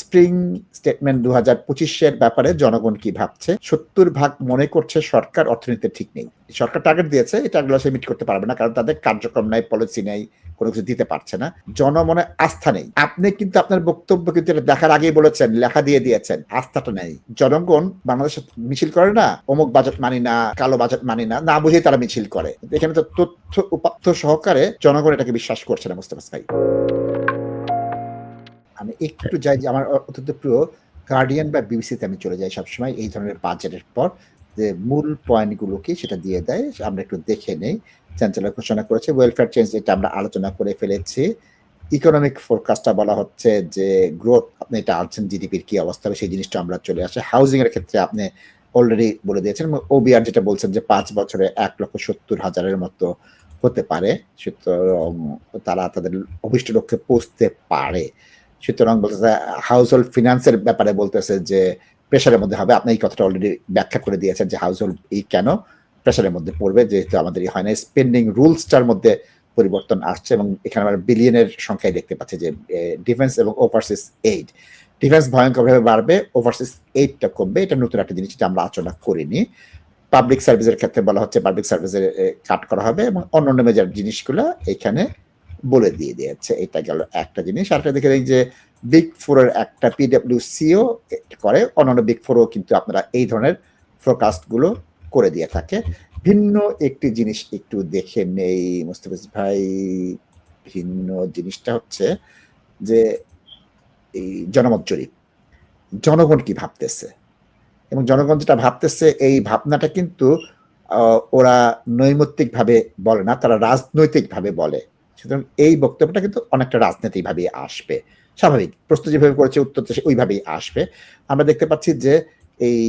Spring statement দু হাজার পঁচিশের ব্যাপারে জনগণ কি ভাবছে? সত্তর ভাগ মনে করছে সরকার অর্থনীতি ঠিক নেই। সরকার টার্গেট দিয়েছে, এটা সে মিট করতে পারবে না, কারণ তাদের কার্যক্রম নাই পলিসি নেই, কোনো কিছু দিতে পারছে না। জনমনে আস্থা নেই। আপনি কিন্তু আপনার বক্তব্য কিন্তু এটা দেখার আগেই বলেছেন, লেখা দিয়ে দিয়েছেন, আস্থাটা নেই। জনগণ বাংলাদেশে মিছিল করে না, অমুক বাজেট মানি না, কালো বাজেট মানি না না বুঝেই তারা মিছিল করে। এখানে তো তথ্য উপাত্য সহকারে জনগণ এটাকে বিশ্বাস করছে না মুস্তফা ভাই। আমি একটু যাই, যে আমার অত্যন্ত প্রিয় গার্ডিয়ান বা বিবিসিতে আমি চলে যাই সবসময় এই ধরনের বাজেটের পর। যে মূল পয়েন্টগুলো কি সেটা দিয়ে দেয়, আমরা একটু দেখে নেই। চ্যান্সেলর ঘোষণা করেছে ওয়েলফেয়ার চেঞ্জ এটা আমরা আলোচনা করে ফেলেছি। ইকোনমিক ফোরকাস্টটা বলা হচ্ছে যে গ্রোথ আপনি এটা আনছেন জিডিপির কি অবস্থা হবে, সেই জিনিসটা আমরা চলে আসে। হাউজিং এর ক্ষেত্রে আপনি অলরেডি বলে দিয়েছেন ওবিআর যেটা বলছেন যে পাঁচ বছরে এক লক্ষ সত্তর হাজারের মতো হতে পারে। তারা তাদের অভিষ্ট লক্ষ্যে পৌঁছতে পারে। সুতরাং বলতেছে হাউস হোল্ড ফিনান্সের ব্যাপারে বলতেছে যে প্রেশারের মধ্যে হবে। আপনি এই কথাটা অলরেডি ব্যাখ্যা করে দিয়েছেন যে হাউস হোল্ড এই কেন প্রেশারের মধ্যে পড়বে? যেহেতু আমাদের হয় না স্পেন্ডিং রুলসটার মধ্যে পরিবর্তন আসছে এবং এখানে আমরা বিলিয়নের সংখ্যায় দেখতে পাচ্ছি যে ডিফেন্স এবং ওভারসিস এইড ডিফেন্স ভয়ঙ্করভাবে বাড়বে ওভারসিস এইডটা কমবে। এটা নতুন একটা জিনিস, যেটা আমরা আলোচনা করিনি। পাবলিক সার্ভিসের ক্ষেত্রে বলা হচ্ছে পাবলিক সার্ভিসের কাট করা হবে এবং অন্যান্য মেজার জিনিসগুলো এখানে বলে দিয়ে দিয়েছে। এটা গেল একটা জিনিস। আরেকটা দেখে দেখি যে বিগ ফোরের একটা পিডব্লিউ সিও করে। অন্যান্য বিগ ফোরও কিন্তু আপনারা এই ধরনের ফোরকাস্টগুলো করে দিয়ে থাকে। ভিন্ন একটি জিনিস একটু দেখে নেই মুস্তাফিজ ভাই। ভিন্ন জিনিসটা হচ্ছে যে এই জনমত জরিপ। জনগণ কি ভাবতেছে? এবং জনগণ যেটা ভাবতেছে, এই ভাবনাটা কিন্তু ওরা নৈমিত্তিক ভাবে বলে না, তারা রাজনৈতিক ভাবে বলে। সুতরাং এই বক্তব্যটা কিন্তু অনেকটা রাজনৈতিক ভাবে আসবে। স্বাভাবিক প্রশ্ন যেভাবে করেছে উত্তর দেশে ওইভাবেই আসবে। আমরা দেখতে পাচ্ছি যে এই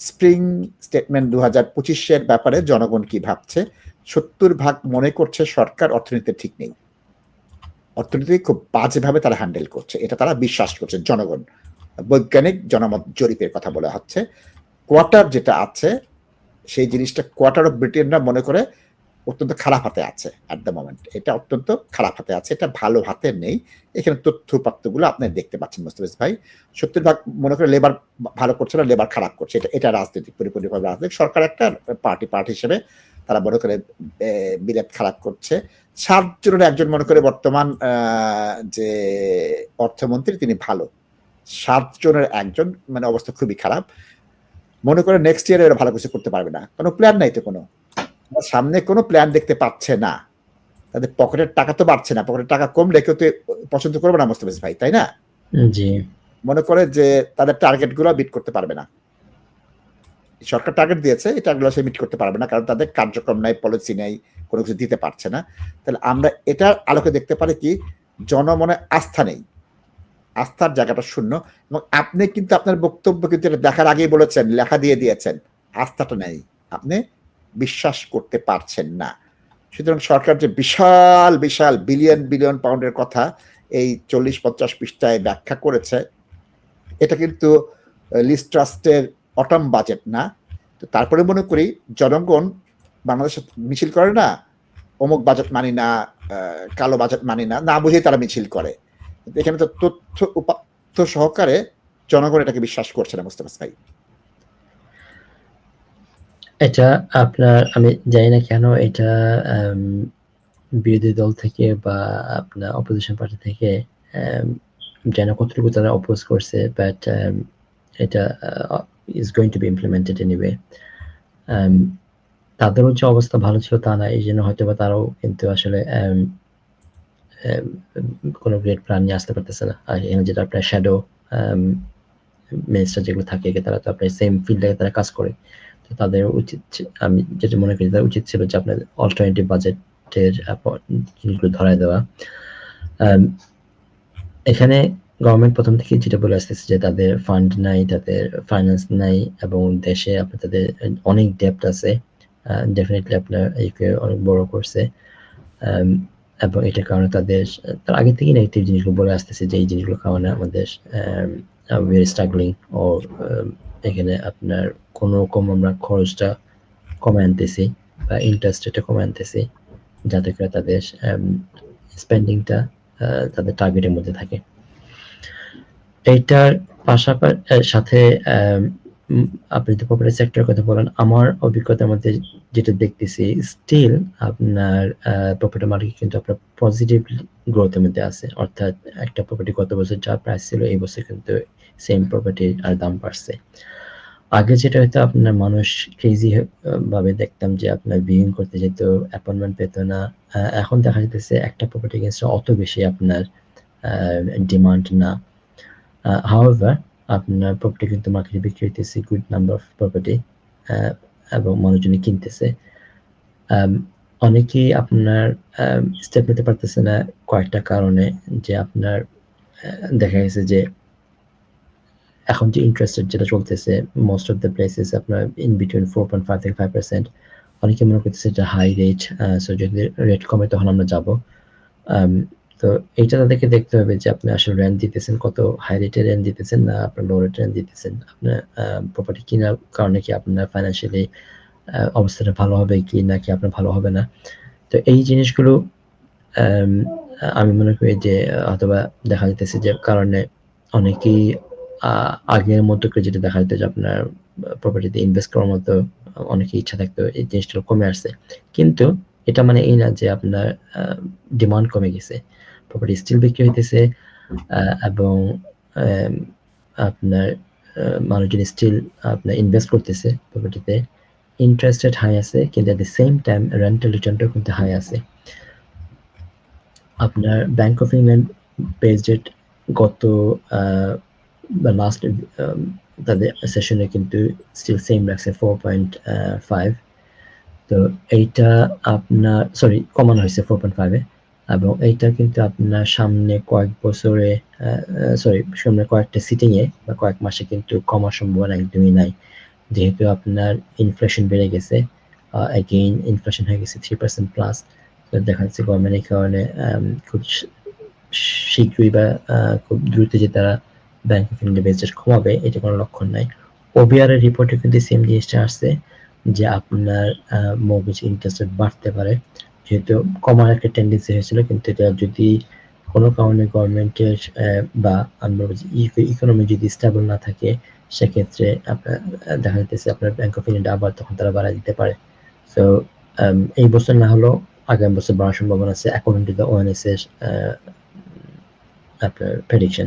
স্প্রিং স্টেটমেন্ট দু হাজার পঁচিশের ব্যাপারে জনগণ কি ভাবছে? সত্তর ভাগ মনে করছে সরকার অর্থনীতি ঠিক নেই। অর্থনীতি খুব বাজেভাবে তারা হ্যান্ডেল করছে, এটা তারা বিশ্বাস করছে। জনগণ, বৈজ্ঞানিক জনমত জরিপের কথা বলা হচ্ছে। কোয়ার্টার যেটা আছে, সেই জিনিসটা কোয়ার্টার অফ ব্রিটেনরা মনে করে অত্যন্ত খারাপ হাতে আছে অ্যাট দ্য মোমেন্ট এটা অত্যন্ত খারাপ হাতে আছে, এটা ভালো হাতে নেই। এখানে তথ্য পাত্রগুলো আপনি দেখতে পাচ্ছেন, মুস্তাফিজ ভাই। সত্তর ভাগ, মনে করে লেবার ভালো করছে না লেবার খারাপ করছে। এটা এটা রাজনৈতিক পরিপূর্ণভাবে রাজনৈতিক। সরকার একটা পার্টি পার্টি হিসেবে তারা মনে করে বিলেত খারাপ করছে। সাতজনের একজন মনে করে বর্তমান যে অর্থমন্ত্রী তিনি ভালো। সাতজনের একজন মানে অবস্থা খুবই খারাপ। মনে করে নেক্সট ইয়ারে এরা ভালো কিছু করতে পারবে না। কোনো প্ল্যান নাই তো কোনো। সামনে কোনো প্ল্যান দেখতে পাচ্ছে না। তাদের পকেটের টাকা তো বাড়ছে না পকেটের টাকা কমলে কেউ তো পছন্দ করবে না মোস্তাফিজ ভাই তাই না? জি। মনে করে যে তাদের টার্গেটগুলো বিট করতে পারবে না। সরকার টার্গেট দিয়েছে এটা গুলো সে মিট করতে পারবে না কারণ তাদের কার্যক্রম নাই পলিসি নেই কোনো কিছু দিতে পারছে না। তাহলে আমরা এটার আলোকে দেখতে পারি কি জনমনে আস্থা নেই। আস্থার জায়গাটা শূন্য। এবং আপনি কিন্তু আপনার বক্তব্য কিন্তু এটা দেখার আগেই বলেছেন লেখা দিয়ে দিয়েছেন আস্থাটা নেই। আপনি বিশ্বাস করতে পারছেন না। সুতরাং সরকার যে বিশাল বিশাল বিলিয়ন বিলিয়ন পাউন্ডের কথা এই চল্লিশ পঞ্চাশ পৃষ্ঠায় ব্যাখ্যা করেছে, এটা কিন্তু লিস্ট ট্রাস্টের অটম বাজেট না। তো তারপরে মনে করি জনগণ বাংলাদেশে মিছিল করে না, অমুক বাজেট মানি না কালো বাজেট মানি না না বুঝেই তারা মিছিল করে। এখানে তো তথ্য উপাত্য সহকারে জনগণ এটাকে বিশ্বাস করছে না মুস্তাফা ভাই। এটা আপনার, আমি জানি না কেন এটা বিরোধী দল থেকে বা আপনার অপোজিশন পার্টি থেকে যেন কতটুকু তারা অপোজ করছে বাট এটা is going to be implemented anyway তাদেরও যে অবস্থা ভালো ছিল তা না, এই জন্য হয়তো বা তারাও কিন্তু আসলে কোনো গ্রেট প্ল্যান নিয়ে আসতে পারতেছে না। আর এখানে যেটা আপনার শ্যাডো মিনিস্টার যেগুলো থাকে, তারা তো আপনার সেম ফিল্ডে তারা কাজ করে। তাদের উচিত আমি যেটা মনে করি তাদের উচিত ছিল যে আপনার অল্টারনেটিভ বাজেটের জিনিসগুলো ধরায় দেওয়া। এখানে গভর্নমেন্ট প্রথম থেকে যেটা বলে আসতেছে যে তাদের ফান্ড নাই, তাদের ফাইন্যান্স নাই এবং দেশে আপনার তাদের অনেক ডেপ্ট আছে। ডেফিনেটলি আপনার এইকে অনেক বড় করছে। এবং এটার কারণে তাদের, তার আগে থেকেই নেগেটিভ জিনিসগুলো বলে আসতেছে যে এই জিনিসগুলোর কারণে আমাদের ভেরি স্ট্রাগলিং ও এখানে আপনার কোনো রকম আমরা খরচটা কমে আনতেছি বা ইন্টারেস্ট রেটটা কমে আনতেছি, যাতে করে তাদের স্পেন্ডিংটা তাদের টার্গেটের মধ্যে থাকে। এইটার পাশাপাশি সাথে আপনি যদি প্রপার্টি সেক্টরের কথা বলেন, আমার অভিজ্ঞতার মধ্যে যেটা দেখতেছি স্টিল আপনার প্রপার্টি মার্কেট কিন্তু আপনার পজিটিভ গ্রোথের মধ্যে আছে। অর্থাৎ একটা প্রপার্টি গত বছর যা প্রাইস ছিল, এই বছর কিন্তু সেম প্রপার্টির আর দাম বাড়ছে। আগে যেটা হয়তো আপনার মানুষ ক্রেজি ভাবে দেখতাম যে আপনার বিউইং করতে যেত অ্যাপয়েন্টমেন্ট পেত না। এখন দেখা যাইতেছে একটা প্রপার্টি এগেনস্টে অত বেশি আপনার ডিমান্ড না। হাউএভার আপনার প্রপার্টি কিন্তু মার্কেটে বিক্রি হইতেছে গুড নাম্বার অফ প্রপার্টি এবং মানুষজনই কিনতেছে। অনেকেই আপনার স্টেপ নিতে পারতেছে না কয়েকটা কারণে যে আপনার দেখা গেছে যে এখন যে ইন্টারেস্ট রেট যেটা চলতেছে মোস্ট অফ দ্য প্লেসেস আপনার in between four point five থেকে ফাইভ পার্সেন্ট অনেকে মনে করতেছে এটা হাই রেট সো যদি রেট কমে তখন আমরা যাব। তো এইটা তাদেরকে দেখতে হবে যে আপনি আসলে রেন্ট দিতেছেন কত হাই রেটে রেন্ট দিতেছেন না আপনার লো রেটে রেন্ট দিতেছেন। আপনার প্রপার্টি কেনার কারণে কি আপনার ফাইন্যান্সিয়ালি অবস্থাটা ভালো হবে কি নাকি আপনার ভালো হবে না। তো এই জিনিসগুলো আম, মনে করি যে অথবা দেখা যেতেছে যে কারণে অনেকেই আগের মতো যেটা দেখা যেত যে আপনার প্রপার্টিতে ইনভেস্ট করার মতো অনেকে ইচ্ছা থাকতো, এই জিনিসটা কমে আসছে। কিন্তু এটা মানে এই না যে আপনার ডিমান্ড কমে গেছে। প্রপার্টি স্টিল বিক্রি হইতেছে এবং আপনার মানুষজন স্টিল আপনার ইনভেস্ট করতেছে প্রপার্টিতে ইন্টারেস্ট রেট হাই আছে, কিন্তু at the same time rental রিটার্নটাও কিন্তু হাই আছে। আপনার ব্যাংক অফ ইংল্যান্ড বেস গত বা লাস্ট তাদের সেশনে কিন্তু স্টিল সেম রাখছে ফোর পয়েন্ট ফাইভ তো এইটা আপনার সরি কমানো হয়েছে ফোর পয়েন্ট ফাইভে এবং এইটা কিন্তু আপনার সামনে কয়েক বছরে সরি সামনে কয়েকটা সিটিংয়ে বা কয়েক মাসে কিন্তু কমার সম্ভাবনা একদমই নাই যেহেতু আপনার ইনফ্লেশন বেড়ে গেছে অ্যাগেইন ইনফ্লেশন হয়ে গেছে থ্রি পার্সেন্ট প্লাস দেখা যাচ্ছে গভর্নমেন্ট এই কারণে খুব শীঘ্রই বা খুব দ্রুত যে তারা ব্যাংক অফ ইন্ডিয়া বেসেস কমাবে এটা কোনো লক্ষণ নাই। ওবিআর এর রিপোর্টে কিন্তু সেম জিনিসটা আসছে যে আপনার মর্গেজ ইন্টারেস্ট রেট বাড়তে পারে। যেহেতু কমার একটা টেন্ডেন্সি হয়েছিল কিন্তু এটা যদি কোনো কারণে গভর্নমেন্টের বা আমরা ইকোনমি যদি স্টেবল না থাকে সেক্ষেত্রে আপনার দেখা যাচ্ছে আপনার ব্যাংক অফ ইন্ডিয়া আবার তখন তারা বাড়ায় দিতে পারে। সো এই বছর না হলেও আগামী বছর বাড়ার সম্ভাবনা আছে অ্যাকর্ডিং টু দ্য ওএনএস এর আহ, আপনার prediction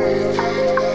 Thank you.